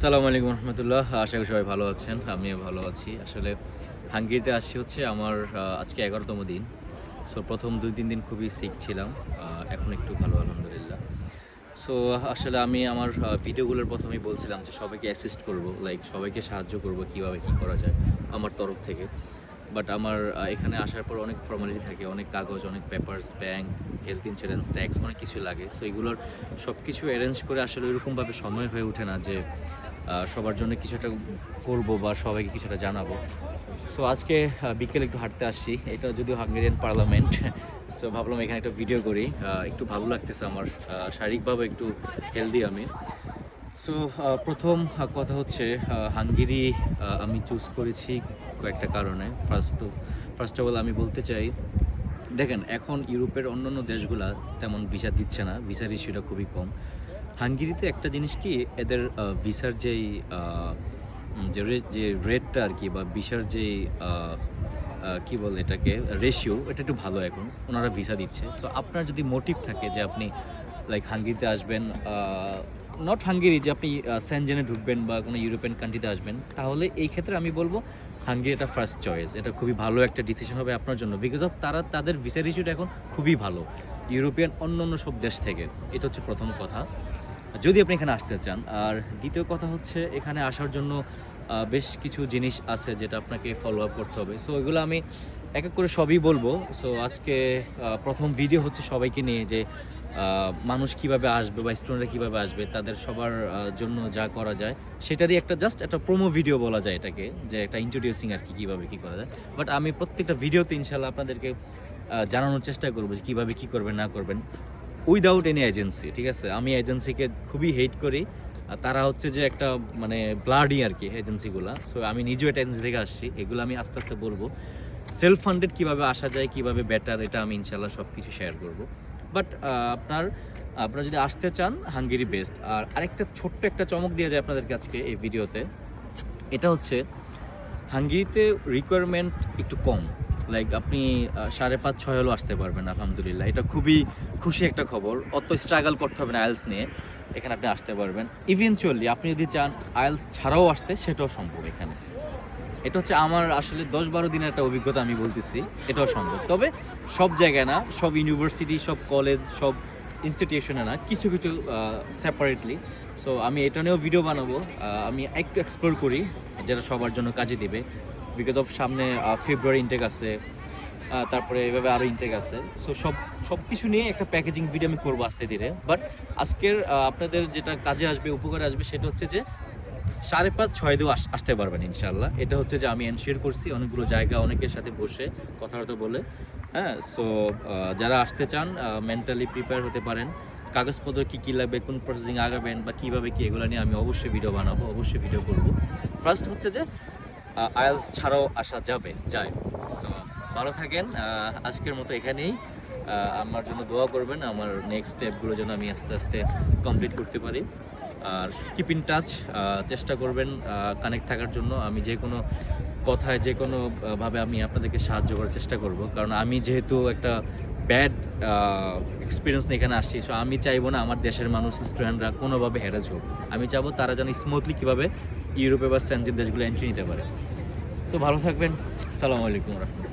আসসালামু আলাইকুম রহমতুল্লাহ। আশা করি সবাই ভালো আছেন, আমিও ভালো আছি। আসলে হাঙ্গেরিতে আসছি হচ্ছে আমার আজকে এগারোতম দিন। সো প্রথম দুই, তিন দিন খুবই সিক ছিলাম এখন একটু ভালো, আলহামদুলিল্লাহ। সো আসলে আমি আমার ভিডিওগুলোর প্রথমেই বলছিলাম যে সবাইকে অ্যাসিস্ট করব লাইক সবাইকে সাহায্য করব কীভাবে কি করা যায় আমার তরফ থেকে। বাট আমার এখানে আসার পর অনেক ফর্মালিটি থাকে, অনেক কাগজ, অনেক papers bank health insurance tax অনেক কিছু লাগে। সো এগুলোর সব কিছু অ্যারেঞ্জ করে আসলে ওইরকমভাবে সময় হয়ে ওঠে না যে সবার জন্য কিছু একটা করব বা সবাইকে কিছুটা জানাব। সো আজকে বিকেলে একটু হাঁটতে আসছি। এটা যদিও হাঙ্গেরিয়ান পার্লামেন্ট সো ভাবলাম এখানে একটা ভিডিও করি। একটু ভালো লাগতেছে আমার। শারীরিকভাবে একটু হেলদি আমি। সো প্রথম কথা হচ্ছে হাঙ্গেরি আমি চুজ করেছি কয়েকটা কারণে। ফার্স্ট ফার্স্ট অফ অল আমি বলতে চাই, দেখেন, এখন ইউরোপের অন্যান্য দেশগুলা তেমন ভিসা দিচ্ছে না। ভিসার ইস্যুটা খুবই কম। হাঙ্গেরিতে একটা জিনিস কি এদের ভিসার যেই যে যে রেটটা আর কি বা ভিসার আহ, কি বলে এটাকে রেশিও এটা একটু ভালো এখন। ওনারা ভিসা দিচ্ছে। সো আপনার যদি মোটিভ থাকে যে আপনি লাইক হাঙ্গেরিতে আসবেন নট হাঙ্গেরি যে আপনি স্যানজেনে ঢুকবেন বা কোনো ইউরোপিয়ান কান্ট্রিতে আসবেন তাহলে এই ক্ষেত্রে আমি বলব হাঙ্গেরি এটা ফার্স্ট চয়েস এটা খুবই ভালো একটা ডিসিশন হবে আপনার জন্য বিকজ অফ তারা তাদের ভিসার ইস্যুটা এখন খুবই ভালো। ইউরোপিয়ান অন্য অন্য সব দেশ থেকে এটা হচ্ছে প্রথম কথা। যদি আপনি এখানে আসতে চান, আর দ্বিতীয় কথা হচ্ছে এখানে আসার জন্য বেশ কিছু জিনিস আছে যেটা আপনাকে ফলো আপ করতে হবে। সো এগুলো আমি এক এক করে সবই বলব। সো আজকে প্রথম ভিডিও হচ্ছে সবাইকে নিয়ে যে মানুষ কীভাবে আসবে বা স্টুডেন্টরা কীভাবে আসবে, তাদের সবার জন্য যা করা যায়, সেটারই একটা জাস্ট একটা প্রোমো ভিডিও বলা যায় এটাকে, যে একটা ইন্ট্রোডিউসিং আর কি, কীভাবে কী করা যায়। বাট আমি প্রত্যেকটা ভিডিওতে ইনশাল্লাহ আপনাদেরকে জানানোর চেষ্টা করব যে কীভাবে কী করবেন, না করবেন। উইদাউট এনি এজেন্সি ঠিক আছে? আমি এজেন্সিকে খুবই হেট করি। আর তারা হচ্ছে যে একটা মানে ব্লাডই আর কি এজেন্সিগুলো সো আমি নিজেও একটা এজেন্সি থেকে আসছি। এগুলো আমি আস্তে আস্তে বলব। সেলফ ফান্ডেড কীভাবে আসা যায়, কীভাবে বেটার এটা আমি ইনশাল্লাহ সব কিছু শেয়ার করব বাট আপনার, আপনারা যদি আসতে চান হাঙ্গেরি বেস্ট আর আরেকটা ছোট্ট একটা চমক দিয়ে যায় আপনাদেরকে আজকে এই ভিডিওতে এটা হচ্ছে হাঙ্গেরিতে রিকোয়ারমেন্ট একটু কম। লাইক আপনি সাড়ে পাঁচ, ছয় হলেও আসতে পারবেন, আলহামদুলিল্লাহ। এটা খুবই খুশি একটা খবর। অত স্ট্রাগল করতে হবে না আইএলস নিয়ে। এখানে আপনি আসতে পারবেন। ইভেনচুয়ালি আপনি যদি চান আইএলস ছাড়াও আসতে, সেটাও সম্ভব এখানে। এটা হচ্ছে আমার আসলে দশ বারো দিনের একটা অভিজ্ঞতা আমি বলতেছি, এটাও সম্ভব। তবে সব জায়গায় না, সব ইউনিভার্সিটি সব কলেজ সব ইনস্টিটিউশনে না, কিছু কিছু সেপারেটলি সো আমি এটা নিয়েও ভিডিও বানাবো। আমি একটু এক্সপ্লোর করি যেটা সবার জন্য কাজে দিবে। বিকজ অফ সামনে ফেব্রুয়ারি ইনটেক আছে তারপরে এভাবে আরও ইনটেক আছে। সো সব সব কিছু নিয়ে একটা প্যাকেজিং ভিডিও আমি করব আস্তে ধীরে। বাট আজকের আপনাদের যেটা কাজে আসবে, উপকারে আসবে, সেটা হচ্ছে যে সাড়ে পাঁচ, ছয় আস- আসতে পারবেন ইনশাল্লাহ এটা হচ্ছে যে আমি এনশিওর করছি, অনেকগুলো জায়গা অনেকের সাথে বসে কথাবার্তা বলে। হ্যাঁ সো যারা আসতে চান মেন্টালি প্রিপেয়ার হতে পারেন। কাগজপত্র কী কী লাগবে, কোন প্রসেসিং আগাবেন বা কীভাবে কী, এগুলো নিয়ে আমি অবশ্যই ভিডিও বানাবো, অবশ্যই ভিডিও করব। ফার্স্ট হচ্ছে যে আইএলস ছাড়াও আসা যাবে যায় সো ভালো থাকেন আজকের মতো এখানেই। আমার জন্য দোয়া করবেন, আমার নেক্সট স্টেপগুলো যেন আমি আস্তে আস্তে কমপ্লিট করতে পারি। আর কিপ ইন টাচ চেষ্টা করবেন কানেক্ট থাকার জন্য। আমি যে কোনো কথায়, যে কোনোভাবে আমি আপনাদেরকে সাহায্য করার চেষ্টা করব। কারণ আমি যেহেতু একটা ব্যাড এক্সপিরিয়েন্স নিয়ে এখানে আসছি। সো আমি চাইব না আমার দেশের মানুষ স্টুডেন্টরা কোনোভাবে হ্যারাজ হোক। আমি চাইব তারা যেন স্মুথলি কীভাবে ইউরোপে বা স্যানজিন দেশগুলো এন্ট্রি নিতে পারে। সো ভালো থাকবেন। সালামু আলাইকুম রহমতুল্লাহ।